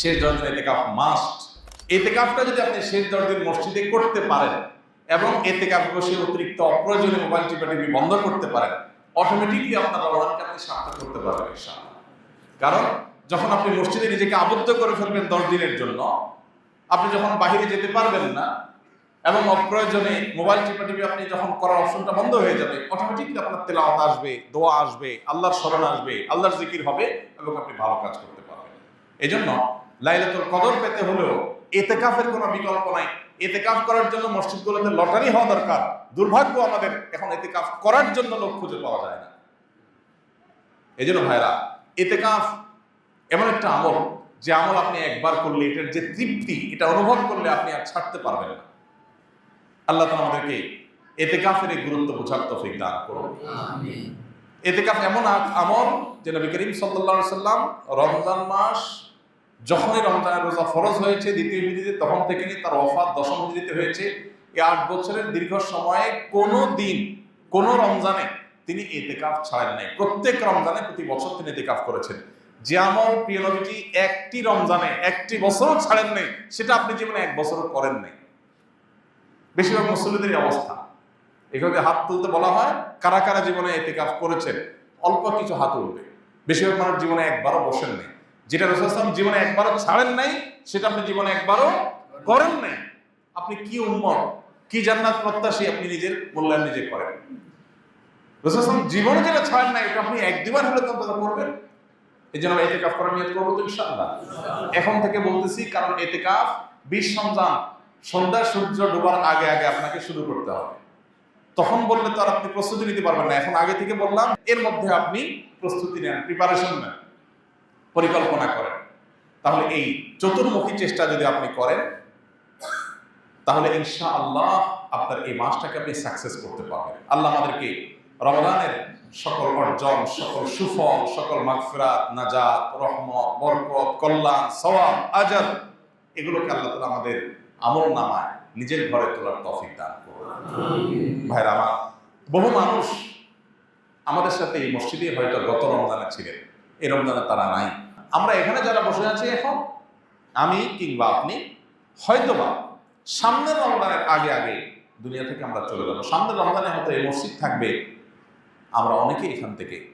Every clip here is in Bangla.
শেষ দশ দিন এতেকাফ মাস্ট এতেকাফটা যদি আপনি শেষ দশ মসজিদে করতে পারেন এবং এতেকাফ বসে অতিরিক্ত অপ্রয়োজনীয় মোবাইল টিপা টিপি বন্ধ করতে পারেন অটোমেটিকলি আপনার রমজানকে আপনি সার্থক করতে পারবেন ইনশাআল্লাহ। কারণ যখন আপনি মসজিদে নিজেকে আবদ্ধ করে ফেলবেন দশ দিনের জন্য, আপনি যখন বাহিরে যেতে পারবেন না এবং অপ্রয়োজনে মোবাইল টিপা টিপি আপনি যখন করার অপশনটা বন্ধ হয়ে যাবে অটোমেটিকলি আপনার তেলাওয়াত আসবে, দোয়া আসবে, আল্লাহর স্মরণ আসবে, আল্লাহর জিকির হবে এবং আপনি ভালো কাজ করতে পারবেন। এই জন্য লাইলাতুল কদর পেতে হলেও এতেকাফের কোনো বিকল্প নাই। এতেকাফ করার জন্য মসজিদগুলোতে লটারি হওয়া দরকার। দুর্ভাগ্য আমাদের এখন এতেকাফ করার জন্য লোক খুঁজে পাওয়া যায় না। এই জন্য ভাইরা এতেকাফ এমন একটা আমল যে আমল আপনি একবার করলে এটার যে তৃপ্তি এটা অনুভব করলে আপনি আর ছাড়তে পারবেন না। আল্লাহ তাআলা আমাদেরকে এতেকাফের এই গুরুত্ব বোঝার তৌফিক দান করুন। এতেকাফ এমন আমল যে নবী করিম আলাইহি সাল্লাম রমজান মাস যখনই রমজানের রোজা ফরজ হয়েছে, দ্বিতীয় হিজরিতে তখন থেকে তার ওফাত দশম হিজরিতে হয়েছে। এই আট বছরের দীর্ঘ সময়ে কোনো দিন কোনো রমজানে তিনি এতেকাফ ছাড়েন নাই। প্রত্যেক রমজানে প্রতি বছর তিনি এতেকাফ করেছেন। যে আমল প্রিয় নবীজি, একটি রমজানে একটি বছরও ছাড়েন নাই, সেটা আপনি জীবনে এক বছরও করেন নাই। বেশিরভাগ মুসলিমদের অবস্থা। এভাবে হাত তুলতে বলা হয়, কারা কারা জীবনে এতেকাফ করেছেন? অল্প কিছু হাত উঠবে। বেশিরভাগ মানুষ জীবনে একবারও বসেন নাই। যেটা রসুলাম জীবনে একবারও ছাড়েন নাই, সেটা আপনি জীবনে একবারও করেন নাই। আপনি কি উম্মত, কি জান্নাত প্রত্যাশী আপনি নিজের মূল্যায়ন নিজে করেন? রসুলাম জীবনে যেটা ছাড়েন নাই, এটা আপনি এক দুবার হলে অন্তত করবেন। এই জন্য এতেকাফ করার নিয়ত করব তো ইনশাআল্লাহ। এখন থেকে বলতেছি, কারণ এতেকাফ বিশ রমজান, সন্ধ্যা সূর্য ডোবার আগে আগে আপনাকে শুরু করতে হবে। তখন বললে তো আর আপনি প্রস্তুতি নিতে পারবেন না। এখন আগে থেকে বললাম, এর মধ্যে আপনি প্রস্তুতি নেন প্রিপারেশন নেন। পরিকল্পনা করেন। তাহলে এই চতুর্মুখী চেষ্টা যদি আপনি করেন তাহলে ইনশা আল্লাহ আপনার এই মাসটাকে আপনি সাকসেস করতে পারবেন। আল্লাহ আমাদেরকে রমজানের সকল অর্জন সকল সুফল সকল মাগফিরাত নাজাত রহমত বরকত কল্যাণ সওয়াব আজাদ এগুলোকে আল্লাহ তাআলা আমাদের আমল নামায় নিজের ঘরে তোলার তৌফিক দান করুন। ভাইরা আমার বহু মানুষ আমাদের সাথে এই মসজিদে হয়তো গত রমজানে ছিলেন এই রমজানে তারা নাই। আমরা এখানে যারা বসে আছি এখন, আমি কিংবা আপনি, হয়তোবা সামনের রমজানের আগে আগে দুনিয়া থেকে আমরা চলে যাব। সামনের রমজানে হয়তো এই মসজিদ থাকবে। আমরা অনেকে এখান থেকে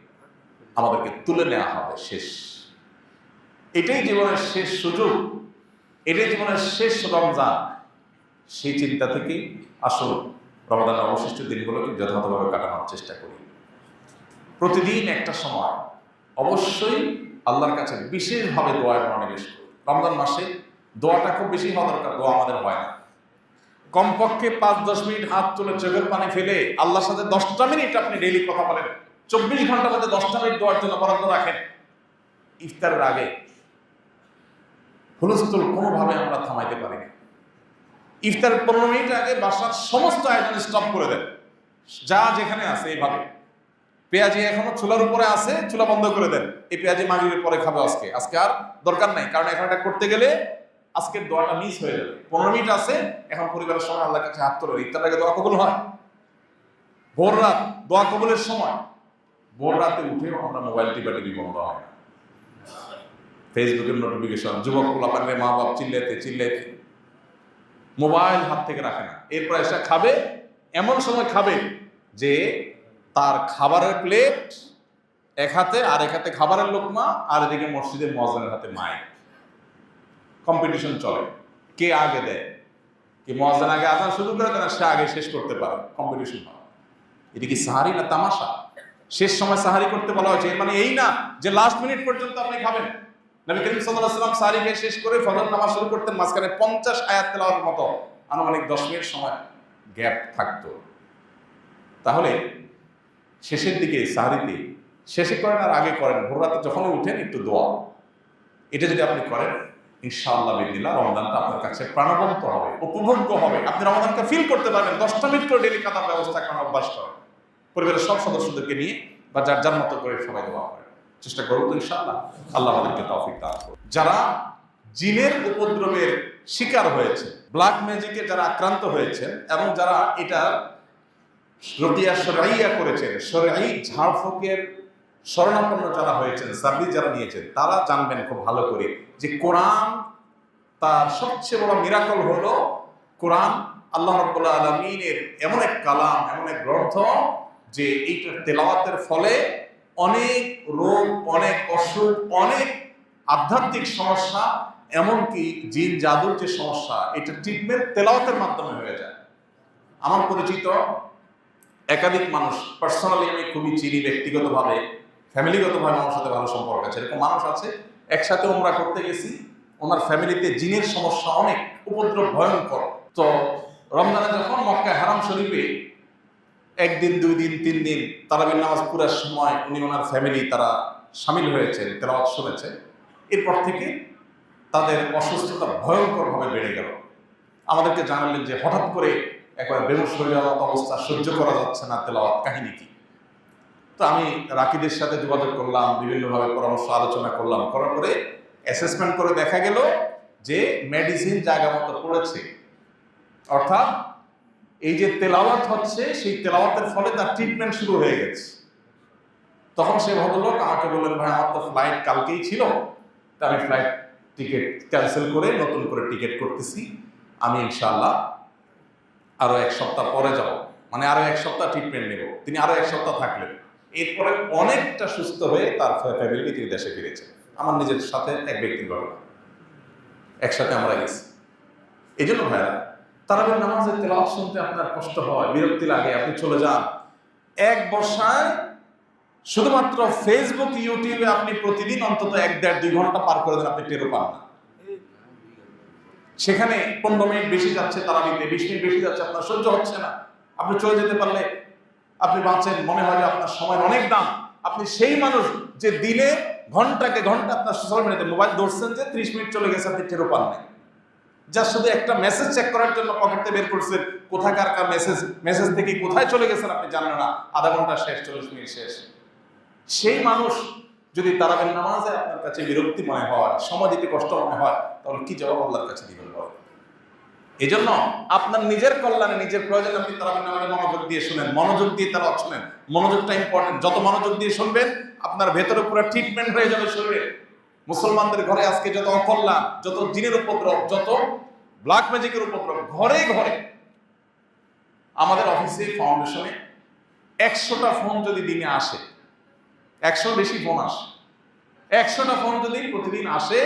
আমাদেরকে তুলে নেওয়া হবে শেষ। এটাই জীবনের শেষ সুযোগ। এটাই জীবনের শেষ রমজান। সেই চিন্তা থেকেই আসল রমাদানের অবশিষ্ট দিনগুলোকে যথাযথভাবে কাটানোর চেষ্টা করি। প্রতিদিন একটা সময়, অবশ্যই আল্লাহর কাছে বিশেষভাবে দোয়ার মনোনিবেশ করি। রমজান মাসে দোয়াটা খুব বেশি হওয়া দরকার, দোয়া আমাদের হয় না। কমপক্ষে পাঁচ দশ মিনিট হাত তুলে চোখের পানি ফেলে আল্লাহর সাথে দশটা মিনিট আপনি ডেইলি কথা বলেন। চব্বিশ ঘণ্টার মধ্যে দশটা মিনিট দোয়ার জন্য বরাদ্দ রাখেন। ইফতারের আগে হুলস্থুল কোনোভাবে আমরা থামাইতে পারি না। ইফতার পনেরো মিনিট আগে বাসার সমস্ত আয়োজন স্টপ করে দেন। যা যেখানে আছে এইভাবে। পেঁয়াজি এখনও চুলার উপরে আছে, চুলা বন্ধ করে দেন। এই পেঁয়াজি মাগরিবের পরে খাবে আজকে। আজকে আর দরকার নাই, কারণ এখন এটা করতে গেলে আজকের দোয়াটা মিস হয়ে যাবে। পনেরো মিনিট আছে, এখন পরিবারের সময় আল্লাহর কাছে হাত তোলে ইফতার আগে দোয়া কবুল হয়। ভোর রাত, দোয়া কবুলের সময়। ভোর রাতে উঠেও আমরা মোবাইল টিপা টিভি বন্ধ হয় না। ফেসবুকের নোটিফিকেশন যুবক পোলাপানের মা বাপ চিল্লাইতে চিল্লাইতে। মোবাইল হাত থেকে রাখে না। এরপর এসে খাবে, এমন সময় খাবে যে তার খাবারের প্লেট এক হাতে আর এক হাতে খাবারের লোকমা, আর এদিকে মসজিদের মজানের হাতে মায়ের কম্পিটিশন চলে। কে আগে দেয়? কে মজান আগে আজান শুরু করে দেয় না সে আগে শেষ করতে পারে। কম্পিটিশন হয়। এটা কি সাহারি না তামাশা? শেষ সময় সাহারি করতে বলা হয়েছে। মানে এই না যে লাস্ট মিনিট পর্যন্ত আপনি খাবেন। নবী করিম সাল্লাম সাহারি খেয়ে শেষ করে ফজর নামাজ শুরু করতেন মাঝখানে পঞ্চাশ আয়াত তেলাওয়াতের মতো। আনুমানিক দশ মিনিট সময় গ্যাপ থাকতো। তাহলে শেষের দিকে সাহারিতে শেষে করেন আর আগে করেন। ভোর রাতে উঠেন একটু দোয়া। এটা যদি আপনি করেন, ইনশাআল্লাহ বিদিল্লাহ রমদানটা আপনার কাছে প্রাণবন্ত হবে, উপভোগ্য হবে। আপনি রমদানকে ফিল করতে পারবেন। দশটা মিনিট করে ডেলি কাতার ব্যবস্থা করার অভ্যাস করেন। পরিবারের সব সদস্যদেরকে নিয়ে বা যার যার মতো করে সবাই দোয়া করেন। চেষ্টা করব তো ইনশাআল্লাহ। আল্লাহ আমাদেরকে তৌফিক দান করুন। যারা জিনের উপদ্রবের শিকার হয়েছে ব্ল্যাক ম্যাজিকে যারা আক্রান্ত হয়েছেন এবং যারা এটা রতিয়া সরাইয়া করেছেন। সরাই ঝাড়ফুকের শরণাপন্ন যারা হয়েছেন সার্ভিস যারা নিয়েছেন, তারা জানবেন খুব ভালো করে যে কোরআন তার সবচেয়ে বড় মিরাকল হলো কোরআন আল্লাহ রব্বুল্লাহ আলমিনের এমন এক কালাম, এমন এক গ্রন্থ যে এইটার তেলাওয়াতের ফলে অনেক রোগ, অনেক অসুখ, অনেক আধ্যাত্মিক সমস্যা, এমনকি জিন জাদুর যে সমস্যা, এটা ট্রিটমেন্ট তেলাওয়াতের মাধ্যমে হয়ে যায়। আমার পরিচিত একাধিক মানুষ পার্সোনালি আমি খুবই চিনি ব্যক্তিগতভাবে ফ্যামিলিগতভাবে আমার সাথে ভালো সম্পর্ক আছে। এরকম মানুষ আছে, একসাথে ওমরা করতে গেছি, ওনার ফ্যামিলিতে জিনের সমস্যা অনেক, উপদ্রব ভয়ঙ্কর। তো রমজানে যখন মক্কা হারাম শরীফে একদিন, দুই দিন, তিন দিন তারাবির নামাজ পুরার সময় উনি ওনার ফ্যামিলি তারা সামিল হয়েছেন, তেলাওয়াত শুনেছে এরপর থেকে তাদের অসুস্থতা ভয়ঙ্করভাবে বেড়ে গেল। আমাদেরকে জানালেন যে হঠাৎ করে একবার যাওয়ার মতো অবস্থা সহ্য করা যাচ্ছে না তেলাওয়াত কাহিনী কি? তো আমি রাকিদের সাথে যোগাযোগ করলাম, বিভিন্নভাবে পরামর্শ আলোচনা করলাম, করার পরে অ্যাসেসমেন্ট করে দেখা গেল যে মেডিসিন জায়গা মতো পড়েছে। অর্থাৎ এই যে তেলাওয়াত হচ্ছে, সেই তেলাওয়াতের ফলে তার ট্রিটমেন্ট শুরু হয়ে গেছে। তখন সে ভদ্রলোক আমাকে বললেন, ভাই, আমার তো ফ্লাইট কালকেই ছিল। তা আমি ফ্লাইট টিকিট ক্যান্সেল করে নতুন করে টিকিট করতেছি। আমি ইনশাআল্লাহ আরও এক সপ্তাহ পরে যাব। মানে আরও এক সপ্তাহ ট্রিটমেন্ট নেব। তিনি আরও এক সপ্তাহ থাকলেন। এরপরে অনেকটা সুস্থ হয়ে তার ফ্যামিলি তিনি দেশে ফিরেছেন। আমার নিজের সাথে এক ব্যক্তির ঘটনা। একসাথে আমরা গেছি। এই জন্য ভাইরা তারাবের নামাজের তেলাওয়াত শুনতে আপনার কষ্ট হয়, বিরক্তি লাগে, আপনি চলে যান। এক বর্ষায় শুধুমাত্র ফেসবুক ইউটিউবে আপনি প্রতিদিন অন্তত এক দেড় দুই ঘণ্টা পার করে দেন, আপনি টেরও পান না। সেখানে পনেরো মিনিট বেশি যাচ্ছে তারাবিতে বিশ মিনিট বেশি যাচ্ছে, আপনার সহ্য হচ্ছে না। আপনি চলে যেতে পারলে আপনি বাঁচেন, মনে হয় আপনার সময়ের অনেক দাম। আপনি সেই মানুষ যে দিনে ঘন্টাকে ঘণ্টা আপনার সোশ্যাল মিডিয়াতে মোবাইল ধরছেন যে ত্রিশ মিনিট চলে গেছে, আপনি টেরও পান নাই। যা শুধু একটা মেসেজ চেক করার জন্য পকেটে বের করছেন, কোথাকার কার মেসেজ মেসেজ থেকে কোথায় চলে গেছেন আপনি জানেন না, আধা ঘণ্টা শেষ, চল্লিশ মিনিট শেষ। সেই মানুষ যদি তারাবের নামাজে আপনার কাছে বিরক্তি মনে হয় দিতে কষ্ট মনে হয়, তাহলে কি জবাব আল্লাহর কাছে দিবেন বলেন? এই জন্য আপনার নিজের কল্যাণে নিজের প্রয়োজনে আপনি তারাবের নামাজে মনোযোগ দিয়ে শুনেন, মনোযোগ দিয়ে তারা শুনেন। মনোযোগটা ইম্পর্টেন্ট যত মনোযোগ দিয়ে শুনবেন, আপনার ভেতরে পুরো ট্রিটমেন্ট হয়ে যাবে শরীরে। মুসলমানদের ঘরে আজকে যত অকল্যাণ, যত জিনের উপদ্রব, যত ব্ল্যাক ম্যাজিকের উপদ্রব, ঘরে ঘরে আমাদের অফিসে ফাউন্ডেশনে একশোটা ফোন যদি দিনে আসে একশো বেশি ফোন আসে। একশোটা ফোন যদি প্রতিদিন আসে,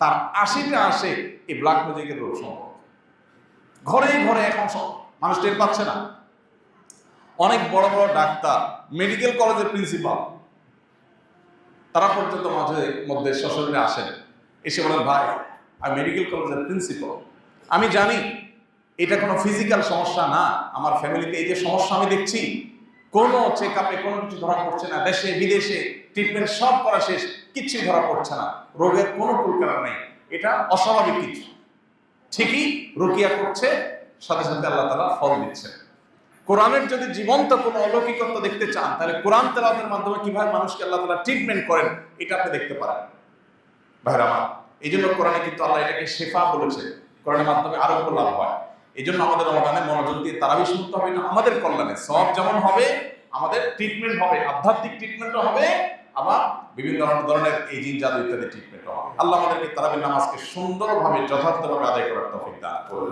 তার আশিটা আসে, এই ব্ল্যাক ম্যাজিকের রোগ সম্পর্কে। ঘরে ঘরে এখন সব মানুষ টের পাচ্ছে না। অনেক বড় বড় ডাক্তার মেডিকেল কলেজের প্রিন্সিপাল তারা পর্যন্ত মাঝে মধ্যে সশরীরে আসেন। এসে বলেন, ভাই, আমি মেডিকেল কলেজের প্রিন্সিপাল আমি জানি এটা কোনো ফিজিক্যাল সমস্যা না। আমার ফ্যামিলিতে এই যে সমস্যা আমি দেখছি কোনো চেক আপে কোনো কিছু ধরা পড়ছে না, দেশে, বিদেশে ট্রিটমেন্ট সব করা শেষ কিচ্ছুই ধরা পড়ছে না। রোগের কোনো কুলকারা নেই। এটা অস্বাভাবিক কিছু। ঠিকই রুকিয়া করছে, সাথে সাথে আল্লাহ তালা ফল দিচ্ছে। কোরআনের যদি জীবন্ত কোনো অলৌকিকত্ব দেখতে চান, তাহলে কোরআন তেলাওয়াতের মাধ্যমে কীভাবে মানুষকে আল্লাহ তালা ট্রিটমেন্ট করেন, এটা আপনি দেখতে পারেন। ভাইরা আমার এই জন্য কোরআনে কিন্তু আল্লাহ এটাকে শেফা বলেছে। কোরআনের মাধ্যমে আরোগ্য লাভ হয়। এই জন্য আমাদের রমাদানে মনোযোগ দিয়ে তারাবি শুনতে হবে, না আমাদের কল্যাণে। সব যেমন হবে, আমাদের ট্রিটমেন্ট হবে, আধ্যাত্মিক ট্রিটমেন্টও হবে, আবার বিভিন্ন ধরনের এই জিন জাদু ইত্যাদি ট্রিটমেন্ট হবে। আল্লাহ আমাদেরকে তারাবির নামাজকে সুন্দরভাবে, যথার্থভাবে আদায় করার তফিক দান করুন।